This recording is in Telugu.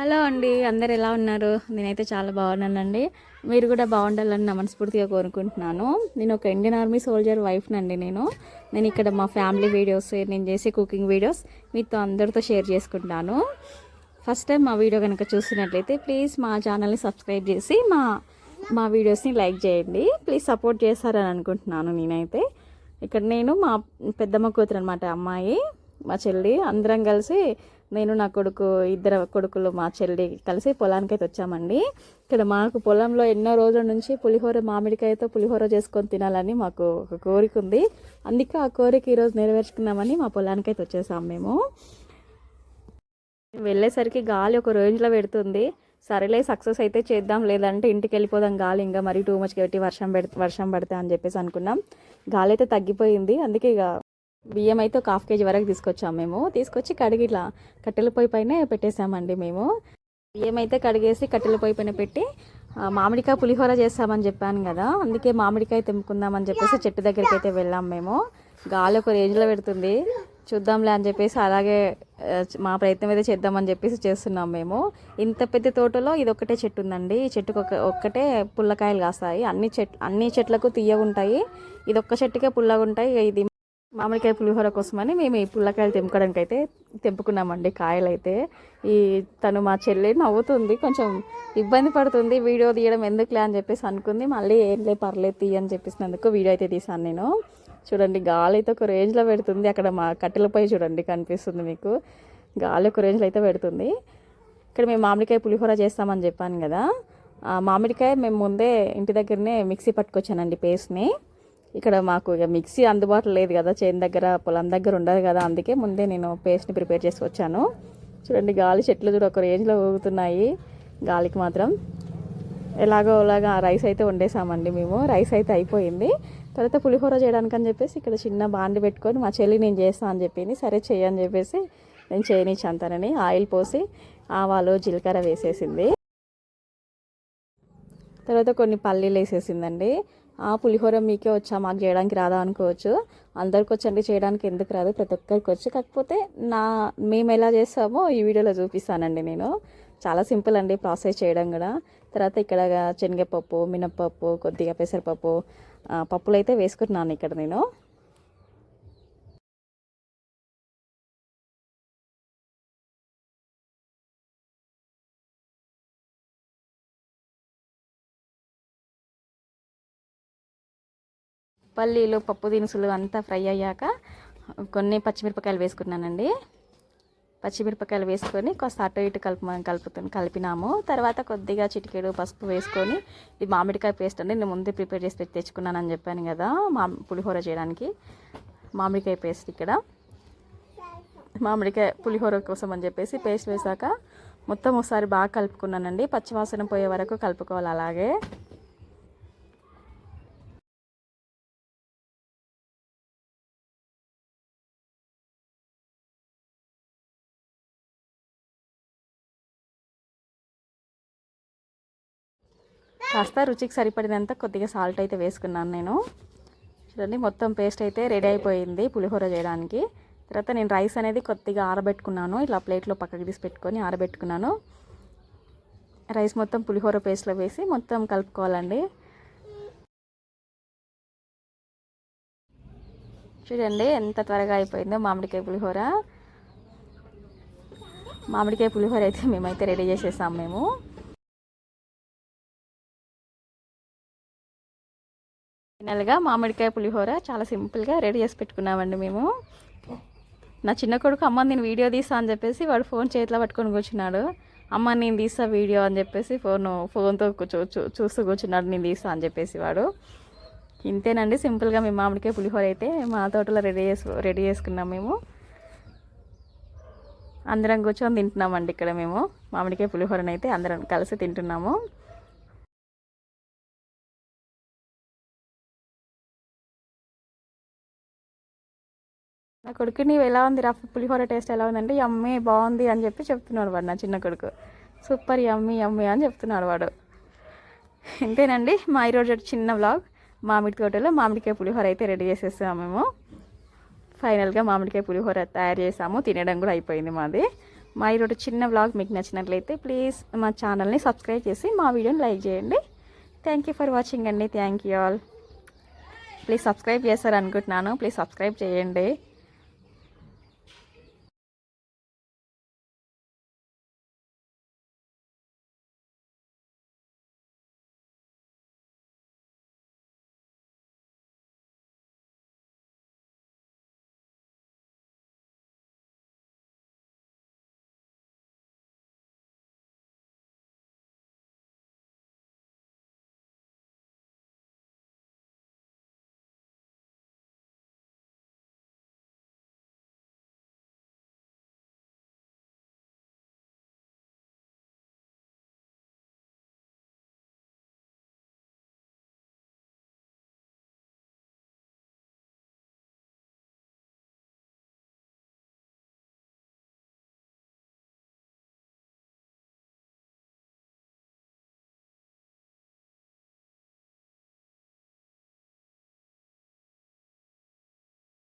హలో అండి అందరు ఎలా ఉన్నారు? నేనైతే చాలా బాగున్నానండి. మీరు కూడా బాగుండాలని నా మనస్ఫూర్తిగా కోరుకుంటున్నాను. నేను ఒక ఇండియన్ ఆర్మీ సోల్జర్ వైఫ్నండి నేను. నేను ఇక్కడ మా ఫ్యామిలీ వీడియోస్ నేను చేసే కుకింగ్ వీడియోస్ మీతో అందరితో షేర్ చేసుకుంటాను. ఫస్ట్ టైం మా వీడియో కనుక చూసినట్లయితే ప్లీజ్ మా ఛానల్ని సబ్స్క్రైబ్ చేసి మా మా వీడియోస్ని లైక్ చేయండి. ప్లీజ్ సపోర్ట్ చేస్తారని అనుకుంటున్నాను నేనైతే. ఇక్కడ నేను మా పెద్దమ్మ కూతురు అనమాట అమ్మాయి మా చెల్లి అందరం కలిసి నేను నా కొడుకు ఇద్దరు కొడుకులు మా చెల్లి కలిసి పొలానికి అయితే వచ్చామండి. ఇక్కడ మాకు పొలంలో ఎన్నో రోజుల నుంచి పులిహోర మామిడికాయతో పులిహోర చేసుకొని తినాలని మాకు ఒక కోరిక ఉంది. అందుకే ఆ కోరిక ఈరోజు నెరవేర్చుకున్నామని మా పొలానికి అయితే వచ్చేసాం మేము. వెళ్ళేసరికి గాలి ఒక రేంజ్లో పెడుతుంది. సరేలే సక్సెస్ అయితే చేద్దాం లేదంటే ఇంటికి వెళ్ళిపోదాం గాలి ఇంకా మరీ టూ మచ్ పెట్టి వర్షం పెడి వర్షం పడతా అని చెప్పేసి అనుకున్నాం. గాలి అయితే తగ్గిపోయింది. అందుకే ఇక బియ్యం అయితే ఒక హాఫ్ కేజీ వరకు తీసుకొచ్చాము మేము. తీసుకొచ్చి కడిగి ఇట్లా కట్టెల పొయ్యి పైన పెట్టేసామండి మేము. బియ్యం అయితే కడిగేసి కట్టెల పొయ్యి పైన పెట్టి మామిడికాయ పులిహోర చేస్తామని చెప్పాను కదా అందుకే మామిడికాయ తెంపుకుందామని చెప్పేసి చెట్టు దగ్గరికి అయితే వెళ్ళాం మేము. గాలి ఒక రేంజ్లో పెడుతుంది. చూద్దాంలే అని చెప్పేసి అలాగే మా ప్రయత్నం అయితే చేద్దామని చెప్పేసి చేస్తున్నాం మేము. ఇంత పెద్ద తోటలో ఇది ఒక్కటే చెట్టు ఉందండి. ఈ చెట్టుకు ఒక ఒక్కటే పుల్లకాయలు కాస్తాయి. అన్ని చెట్ అన్ని చెట్లకు తీయగుంటాయి. ఇది ఒక్క చెట్టుకే పుల్లగా ఉంటాయి ఇది మామిడికాయ పులిహోర కోసమని మేము ఈ పుల్లకాయలు తెంపుకోవడానికి అయితే తెంపుకున్నామండి కాయలు అయితే ఈ తను మా చెల్లి నవ్వుతుంది కొంచెం ఇబ్బంది పడుతుంది వీడియో తీయడం ఎందుకులే అని చెప్పేసి అనుకుంది. మళ్ళీ ఏం లే పర్లేదు తీ అని చెప్పేసినందుకు వీడియో అయితే తీసాను నేను. చూడండి గాలి అయితే ఒక రేంజ్లో పెడుతుంది. అక్కడ మా కట్టెలపై చూడండి కనిపిస్తుంది మీకు. గాలి ఒక రేంజ్లో అయితే పెడుతుంది. ఇక్కడ మేము మామిడికాయ పులిహోర చేస్తామని చెప్పాను కదా. ఆ మామిడికాయ మేము ముందే ఇంటి దగ్గరనే మిక్సీ పట్టుకొచ్చానండి పేస్ట్ని. ఇక్కడ మాకు ఇక మిక్సీ అందుబాటులో లేదు కదా చేను దగ్గర పొలం దగ్గర ఉండదు కదా అందుకే ముందే నేను పేస్ట్ని ప్రిపేర్ చేసి వచ్చాను. చూడండి గాలి చెట్లు చూడ ఒక రేంజ్లో ఊగుతున్నాయి. గాలికి మాత్రం ఎలాగో అలాగా రైస్ అయితే వండేసామండి మేము. రైస్ అయితే అయిపోయింది. తర్వాత పులిహోర చేయడానికి అని చెప్పేసి ఇక్కడ చిన్న బాండి పెట్టుకొని మా చెల్లి నేను చేస్తాను అని చెప్పింది. సరే చేయని చెప్పేసి నేను చేయనిచ్చాను ఆయిల్ పోసి ఆవాలు జీలకర్ర వేసేసింది. తర్వాత కొన్ని పల్లీలు వేసేసిందండి. ఆ పులిహోర మీకే వచ్చా మాకు చేయడానికి రాదా అనుకోవచ్చు. అందరికి వచ్చండి చేయడానికి ఎందుకు రాదు ప్రతి ఒక్కరికి వచ్చి. కాకపోతే నా మేము ఎలా చేస్తామో ఈ వీడియోలో చూపిస్తానండి నేను. చాలా సింపుల్ అండి ప్రాసెస్ చేయడం కూడా. తర్వాత ఇక్కడ శనగపప్పు మినప్పప్పు కొద్దిగా పెసరపప్పు పప్పులు అయితే వేసుకుంటున్నాను ఇక్కడ నేను. పల్లీలు పప్పు దినుసులు అంతా ఫ్రై అయ్యాక కొన్ని పచ్చిమిరపకాయలు వేసుకున్నానండి. పచ్చిమిరపకాయలు వేసుకొని కాస్త అటు ఇటు కలుపు కలుపుతు కలిపినాము. తర్వాత కొద్దిగా చిటికెడు పసుపు వేసుకొని ఇది మామిడికాయ పేస్ట్ అండి. నేను ముందే ప్రిపేర్ చేసి పెట్టి తెచ్చుకున్నానని చెప్పాను కదా మా పులిహోర చేయడానికి. మామిడికాయ పేస్ట్ ఇక్కడ. మామిడికాయ పులిహోర కోసం అని చెప్పేసి పేస్ట్ వేసాక మొత్తం ఒకసారి బాగా కలుపుకున్నానండి. పచ్చివాసన పోయే వరకు కలుపుకోవాలి అలాగే. కాస్త రుచికి సరిపడినంత కొద్దిగా సాల్ట్ అయితే వేసుకున్నాను నేను. చూడండి మొత్తం పేస్ట్ అయితే రెడీ అయిపోయింది పులిహోర చేయడానికి. తర్వాత నేను రైస్ అనేది కొద్దిగా ఆరబెట్టుకున్నాను. ఇలా ప్లేట్లో పక్కకి తీసి పెట్టుకొని ఆరబెట్టుకున్నాను. రైస్ మొత్తం పులిహోర పేస్ట్లో వేసి మొత్తం కలుపుకోవాలండి. చూడండి ఎంత త్వరగా అయిపోయిందో మామిడికాయ పులిహోర. మామిడికాయ పులిహోర అయితే మేమైతే రెడీ చేసేసాం మేము. ఫైనల్గా మామిడికాయ పులిహోర చాలా సింపుల్గా రెడీ చేసి పెట్టుకున్నామండి మేము. నా చిన్న కొడుకు అమ్మ నేను వీడియో తీస్తా అని చెప్పేసి వాడు ఫోన్ చేతిలో పట్టుకొని కూర్చున్నాడు. అమ్మ నేను తీసా వీడియో అని చెప్పేసి ఫోన్ ఫోన్తో చూ చూస్తూ కూర్చున్నాడు నేను తీసా అని చెప్పేసి వాడు. ఇంతేనండి సింపుల్గా మేము మామిడికాయ పులిహోర అయితే మా తోటలో రెడీ చేసు రెడీ చేసుకున్నాం మేము. అందరం కూర్చొని తింటున్నామండి ఇక్కడ మేము. మామిడికాయ పులిహోరనైతే అందరం కలిసి తింటున్నాము. నా కొడుకు నీవు ఎలా ఉంది? రఫ్ పులిహోర టేస్ట్ ఎలా ఉందంటే అమ్మే బాగుంది అని చెప్పి చెప్తున్నాడు వాడు నా చిన్న కొడుకు. సూపర్ యమ్మీ యమ్మీ అని చెప్తున్నాడు వాడు. ఇంతేనండి మా ఈరోజు చిన్న వ్లాగ్ మామిడి తోటలో మామిడికాయ పులిహోర అయితే రెడీ చేసేసాము మేము. ఫైనల్గా మామిడికాయ పులిహోర తయారు చేసాము తినడం కూడా అయిపోయింది మాది. మా ఈరోజు చిన్న వ్లాగ్ మీకు నచ్చినట్లయితే ప్లీజ్ మా ఛానల్ని సబ్స్క్రైబ్ చేసి మా వీడియోని లైక్ చేయండి. థ్యాంక్ యూ ఫర్ వాచింగ్ అండి thank you all please subscribe చేస్తారనుకుంటున్నాను please subscribe చేయండి.